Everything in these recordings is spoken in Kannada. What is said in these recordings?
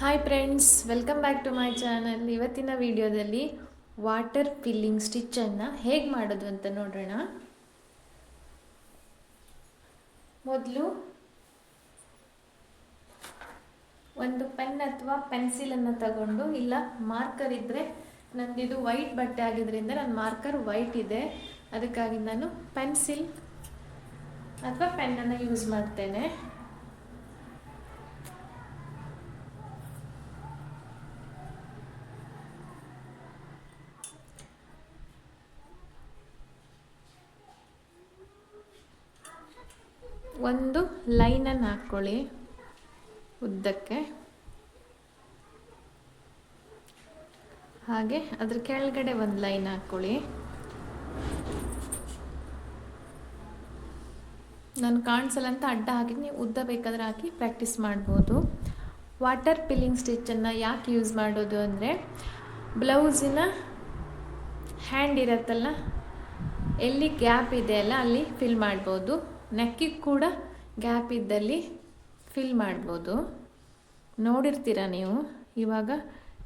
Hi friends welcome back to my channel ಇವತ್ತಿನ ವಿಡಿಯೋದಲ್ಲಿ ವಾಟರ್ ಫಿಲ್ಲಿಂಗ್ ಸ್ಟಿಚ್ಚನ್ನು ಹೇಗೆ ಮಾಡೋದು ಅಂತ ನೋಡೋಣ ಮೊದಲು ಒಂದು ಪೆನ್ ಅಥವಾ ಪೆನ್ಸಿಲನ್ನು ತಗೊಂಡು, ಇಲ್ಲ ಮಾರ್ಕರ್ ಇದ್ದರೆ ನಂದಿದು ವೈಟ್ ಬಟ್ಟೆ ಆಗಿದ್ದರಿಂದ ನನ್ನ ಮಾರ್ಕರ್ ವೈಟ್ ಇದೆ. ಅದಕ್ಕಾಗಿ ನಾನು ಪೆನ್ಸಿಲ್ ಅಥವಾ ಪೆನ್ನನ್ನು ಯೂಸ್ ಮಾಡ್ತೇನೆ. ಒಂದು ಲೈನನ್ನು ಹಾಕ್ಕೊಳ್ಳಿ ಉದ್ದಕ್ಕೆ. ಹಾಗೆ ಅದ್ರ ಕೆಳಗಡೆ ಒಂದು ಲೈನ್ ಹಾಕ್ಕೊಳ್ಳಿ. ನಾನು ಕಾಣಿಸಲ್ಲ ಅಂತ ಅಡ್ಡ ಹಾಕಿ ನೀವು ಉದ್ದ ಬೇಕಾದ್ರೆ ಹಾಕಿ ಪ್ರಾಕ್ಟೀಸ್ ಮಾಡ್ಬೋದು. ವಾಟರ್ ಪಿಲ್ಲಿಂಗ್ ಸ್ಟಿಚ್ಚನ್ನು ಯಾಕೆ ಯೂಸ್ ಮಾಡೋದು ಅಂದರೆ ಬ್ಲೌಸಿನ ಹ್ಯಾಂಡ್ ಇರತ್ತಲ್ಲ, ಎಲ್ಲಿ ಗ್ಯಾಪ್ ಇದೆ ಅಲ್ಲ ಅಲ್ಲಿ ಫಿಲ್ ಮಾಡ್ಬೋದು. ನೆಕ್ಕಿಗೆ ಕೂಡ ಗ್ಯಾಪ್ ಇದ್ದಲ್ಲಿ ಫಿಲ್ ಮಾಡ್ಬೋದು. ನೋಡಿರ್ತೀರ ನೀವು? ಇವಾಗ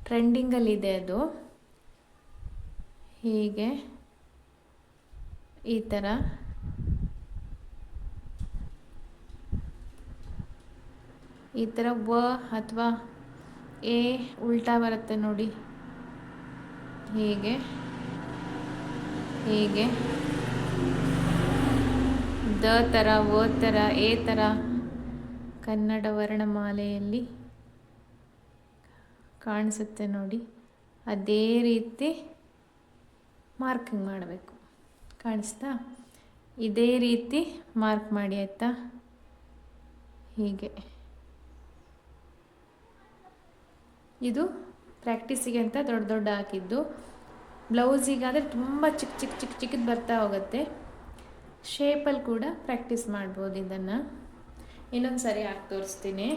ಟ್ರೆಂಡಿಂಗಲ್ಲಿದೆ ಅದು. ಹೀಗೆ ಈ ಥರ. ಈ ಥರ ವ ಅಥವಾ ಎ ಉಲ್ಟಾ ಬರುತ್ತೆ ನೋಡಿ. ಹೀಗೆ ಹೀಗೆ. ದ ಥರ ತರ ಥರ ಎ ಥರ ಕನ್ನಡ ವರ್ಣಮಾಲೆಯಲ್ಲಿ ಕಾಣಿಸುತ್ತೆ ನೋಡಿ. ಅದೇ ರೀತಿ ಮಾರ್ಕಿಂಗ್ ಮಾಡಬೇಕು. ಕಾಣಿಸ್ತಾ? ಇದೇ ರೀತಿ ಮಾರ್ಕ್ ಮಾಡಿ ಆಯಿತಾ? ಹೀಗೆ. ಇದು ಪ್ರಾಕ್ಟೀಸಿಗೆ ಅಂತ ದೊಡ್ಡ ದೊಡ್ಡ ಹಾಕಿದ್ದು. ಬ್ಲೌಸಿಗಾದರೆ ತುಂಬ ಚಿಕ್ಕ ಚಿಕ್ಕ ಚಿಕ್ಕ ಚಿಕ್ಕದು ಬರ್ತಾ ಹೋಗುತ್ತೆ. ಶೇಪಲ್ಲಿ ಕೂಡ ಪ್ರಾಕ್ಟೀಸ್ ಮಾಡ್ಬೋದು ಇದನ್ನು. ಇನ್ನೊಂದು ಸರಿ ಹಾಕಿ ತೋರಿಸ್ತೀನಿ.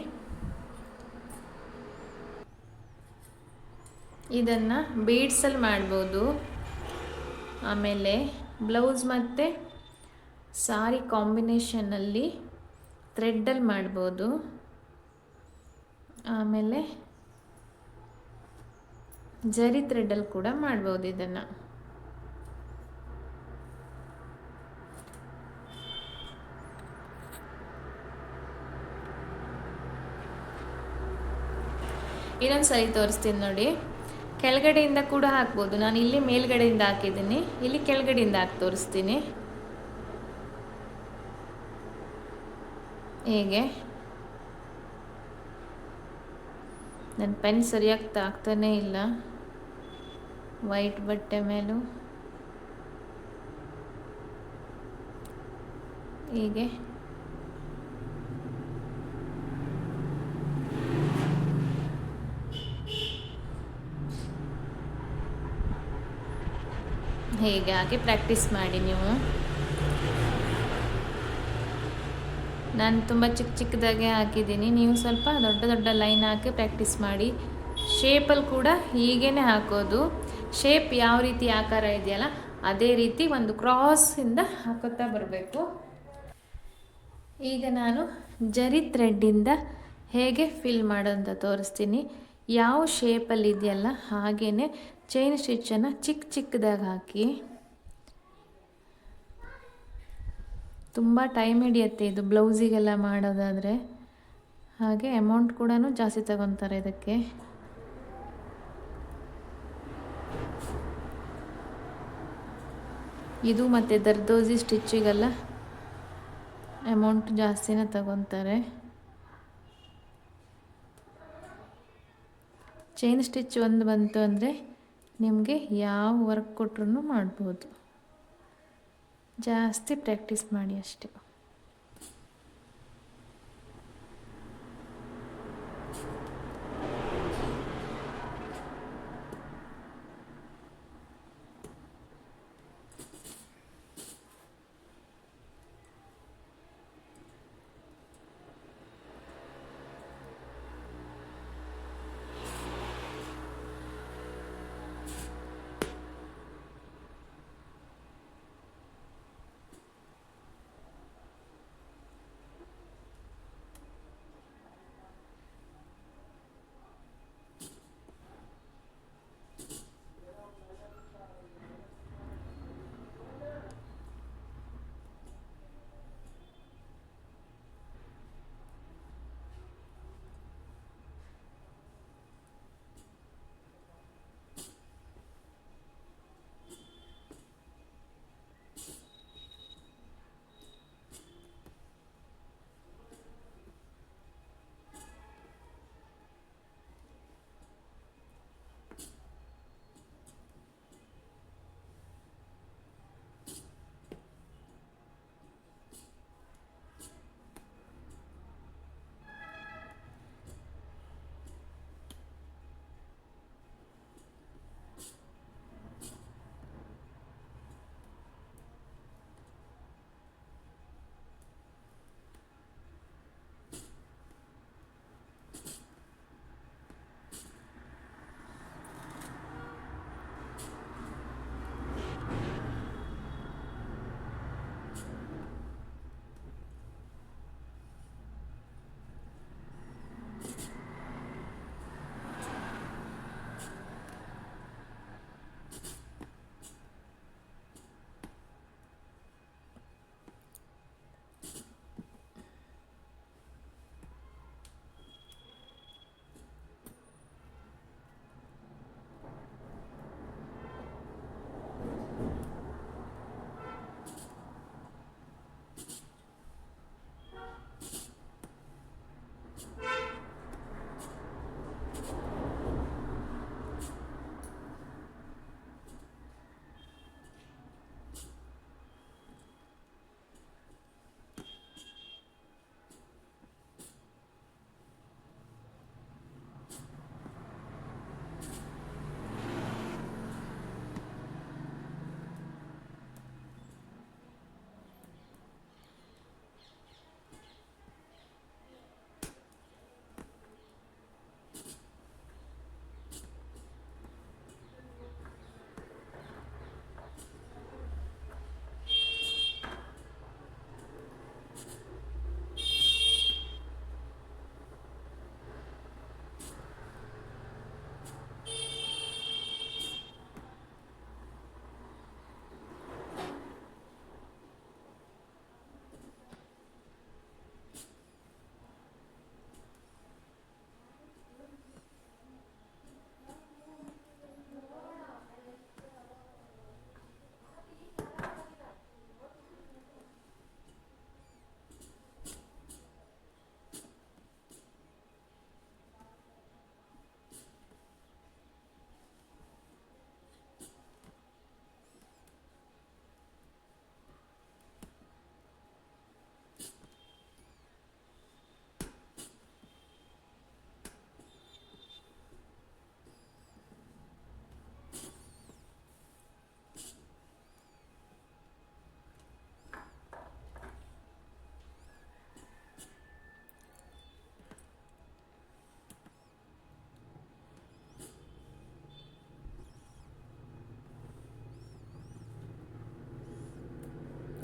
ಇದನ್ನು ಬೀಡ್ಸಲ್ಲಿ ಮಾಡ್ಬೋದು. ಆಮೇಲೆ ಬ್ಲೌಸ್ ಮತ್ತು ಸಾರಿ ಕಾಂಬಿನೇಷನಲ್ಲಿ ಥ್ರೆಡ್ಡಲ್ಲಿ ಮಾಡ್ಬೋದು. ಆಮೇಲೆ ಜರಿ ಥ್ರೆಡ್ಡಲ್ಲಿ ಕೂಡ ಮಾಡ್ಬೋದು ಇದನ್ನು. ಇನ್ನೊಂದು ಸರಿ ತೋರಿಸ್ತೀನಿ ನೋಡಿ. ಕೆಳಗಡೆಯಿಂದ ಕೂಡ ಹಾಕ್ಬೋದು. ನಾನು ಇಲ್ಲಿ ಮೇಲ್ಗಡೆಯಿಂದ ಹಾಕಿದ್ದೀನಿ. ಇಲ್ಲಿ ಕೆಳಗಡೆಯಿಂದ ಹಾಕಿ ತೋರಿಸ್ತೀನಿ. ಹೇಗೆ? ನನ್ನ ಪೆನ್ ಸರಿಯಾಗಿ ತಾಗ್ತಾನೇ ಇಲ್ಲ. ವೈಟ್ ಬಟ್ಟೆ ಮೇಲೂ. ಹೀಗೆ? ಹೇಗೆ ಹಾಗೆ ಪ್ರಾಕ್ಟೀಸ್ ಮಾಡಿ ನೀವು? ನಾನು ತುಂಬ ಚಿಕ್ಕ ಚಿಕ್ಕದಾಗೆ ಹಾಕಿದ್ದೀನಿ. ನೀವು ಸ್ವಲ್ಪ ದೊಡ್ಡ ದೊಡ್ಡ ಲೈನ್ ಹಾಕಿ ಪ್ರಾಕ್ಟೀಸ್ ಮಾಡಿ. ಶೇಪಲ್ಲಿ ಕೂಡ ಹೀಗೇ ಹಾಕೋದು. ಶೇಪ್ ಯಾವ ರೀತಿ ಆಕಾರ ಇದೆಯಲ್ಲ, ಅದೇ ರೀತಿ ಒಂದು ಕ್ರಾಸಿಂದ ಹಾಕೋತಾ ಬರಬೇಕು. ಈಗ ನಾನು ಜರಿ ಥ್ರೆಡ್ಡಿಂದ ಹೇಗೆ ಫಿಲ್ ಮಾಡೋದಂತ ತೋರಿಸ್ತೀನಿ. ಯಾವ ಶೇಪಲ್ಲಿ ಇದೆಯಲ್ಲ ಹಾಗೇ ಚೈನ್ ಸ್ಟಿಚ್ಚನ್ನು ಚಿಕ್ಕ ಚಿಕ್ಕದಾಗಿ ಹಾಕಿ. ತುಂಬ ಟೈಮ್ ಹಿಡಿಯುತ್ತೆ ಇದು ಬ್ಲೌಸಿಗೆಲ್ಲ ಮಾಡೋದಾದರೆ. ಹಾಗೆ ಅಮೌಂಟ್ ಕೂಡ ಜಾಸ್ತಿ ತಗೊತಾರೆ ಇದಕ್ಕೆ. ಇದು ಮತ್ತು ದರ್ದೋಸಿ ಸ್ಟಿಚ್ಚಿಗೆಲ್ಲ ಅಮೌಂಟ್ ಜಾಸ್ತಿನೇ ತಗೊತಾರೆ. ಚೈನ್ ಸ್ಟಿಚ್ ಒಂದು ಬಂತು ಅಂದರೆ ನಿಮಗೆ ಯಾವ ವರ್ಕ್ ಕೊಟ್ರೂ ಮಾಡ್ಬೋದು. ಜಾಸ್ತಿ ಪ್ರಾಕ್ಟೀಸ್ ಮಾಡಿ ಅಷ್ಟೇ.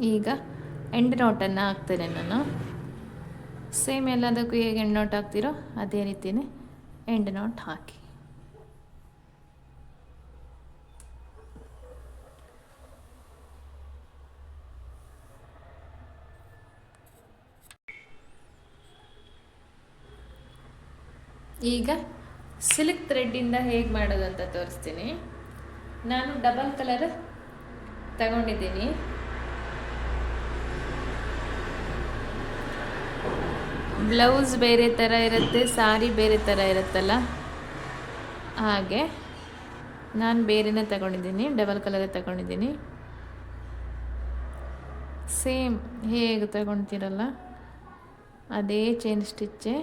ಈಗ ಎಂಡ್ ನೋಟನ್ನು ಹಾಕ್ತೇನೆ ನಾನು? ಸೇಮ್ ಎಲ್ಲದಕ್ಕೂ ಹೇಗೆ ಎಂಡ್ ನೋಟ್ ಹಾಕ್ತಿರೋ ಅದೇ ರೀತಿಯೇ ಎಂಡ್ ನೋಟ್ ಹಾಕಿ. ಈಗ ಸಿಲ್ಕ್ ಥ್ರೆಡ್ಡಿಂದ ಹೇಗೆ ಮಾಡೋದು ಅಂತ ತೋರಿಸ್ತೀನಿ. ನಾನು ಡಬಲ್ ಕಲರ್ ತಗೊಂಡಿದ್ದೀನಿ. ಬ್ಲೌಸ್ ಬೇರೆ ಥರ ಇರುತ್ತೆ, ಸಾರಿ ಬೇರೆ ಥರ ಇರುತ್ತಲ್ಲ? ಹಾಗೆ. ನಾನು ಬೇರೆನೇ ತಗೊಂಡಿದ್ದೀನಿ, ಡಬಲ್ ಕಲರೇ ತಗೊಂಡಿದ್ದೀನಿ. ಸೇಮ್ ಹೇಗೆ ತಗೊಳ್ತೀರಲ್ಲ ಅದೇ ಚೈನ್ ಸ್ಟಿಚ್ಚೆ.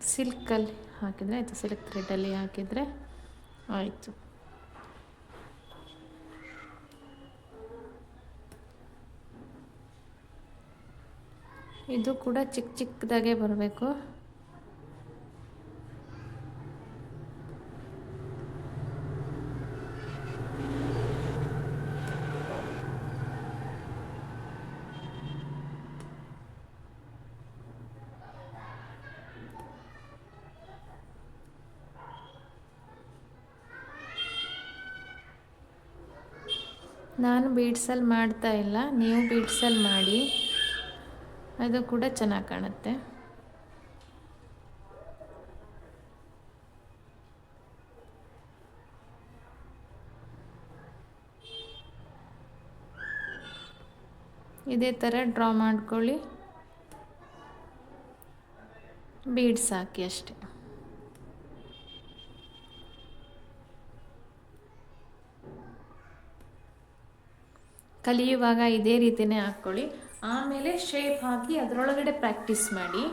ಸಿಲ್ಕಲ್ಲಿ ಹಾಕಿದರೆ, ಆಯಿತು, ಸಿಲ್ಕ್ ಥ್ರೆಡಲ್ಲಿ ಹಾಕಿದರೆ ಆಯಿತು. ಇದು ಕೂಡ ಚಿಕ್ಕ ಚಿಕ್ಕದಾಗೆ ಬರಬೇಕು. ನಾನು ಬೀಡ್ಸಲ್ಲಿ ಮಾಡ್ತಾ ಇಲ್ಲ. ನೀವು ಬೀಡ್ಸಲ್ಲಿ ಮಾಡಿ. ಅದು ಕೂಡ ಚೆನ್ನಾಗಿ ಕಾಣುತ್ತೆ. ಇದೇ ಥರ ಡ್ರಾ ಮಾಡ್ಕೊಳ್ಳಿ. ಬೀಡ್ಸ್ ಹಾಕಿ ಅಷ್ಟೆ. ಕಲಿಯುವಾಗ ಇದೇ ರೀತಿಯೇ ಹಾಕ್ಕೊಳ್ಳಿ. ಆಮೇಲೆ ಶೇಪ್ ಹಾಕಿ ಅದರೊಳಗಡೆ ಪ್ರಾಕ್ಟೀಸ್ ಮಾಡಿ.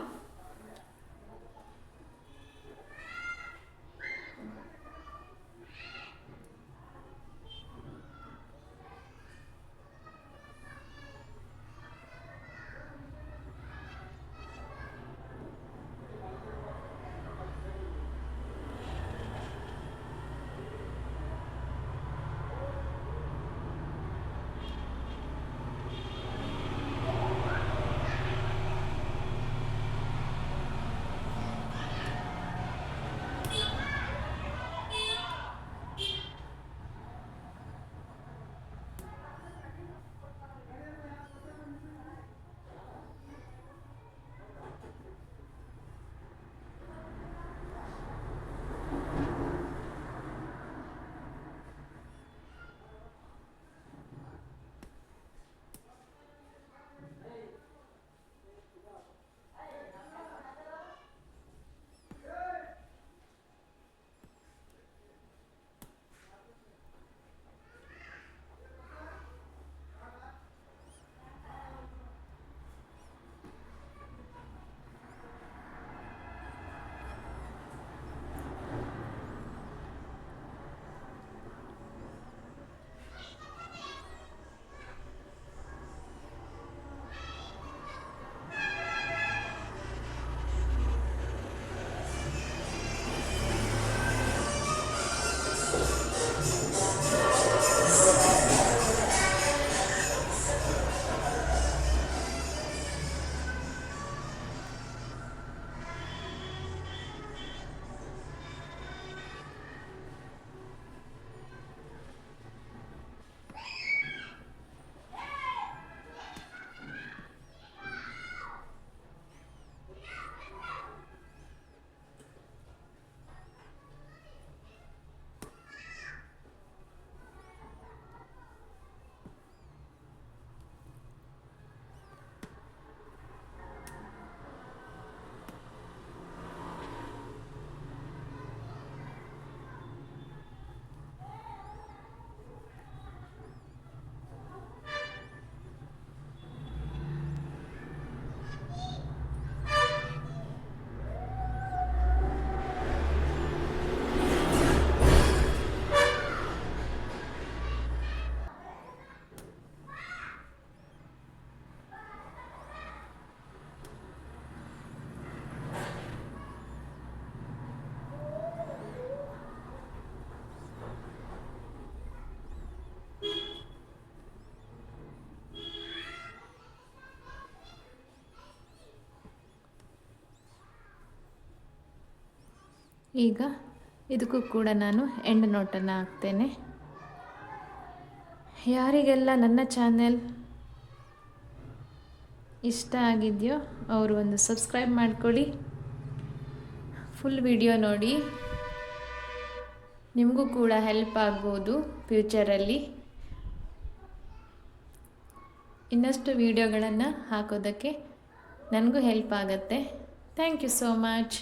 ಈಗ ಇದಕ್ಕೂ ಕೂಡ ನಾನು ಎಂಡ್ ನೋಟನ್ನು ಹಾಕ್ತೇನೆ. ಯಾರಿಗೆಲ್ಲ ನನ್ನ ಚಾನೆಲ್ ಇಷ್ಟ ಆಗಿದೆಯೋ ಅವರು ಒಂದು ಸಬ್ಸ್ಕ್ರೈಬ್ ಮಾಡ್ಕೊಳ್ಳಿ. ಫುಲ್ ವಿಡಿಯೋ ನೋಡಿ. ನಿಮಗೂ ಕೂಡ ಹೆಲ್ಪ್ ಆಗ್ಬೋದು ಫ್ಯೂಚರಲ್ಲಿ. ಇನ್ನಷ್ಟು ವಿಡಿಯೋಗಳನ್ನು ಹಾಕೋದಕ್ಕೆ ನನಗೂ ಹೆಲ್ಪ್ ಆಗುತ್ತೆ. Thank you so much.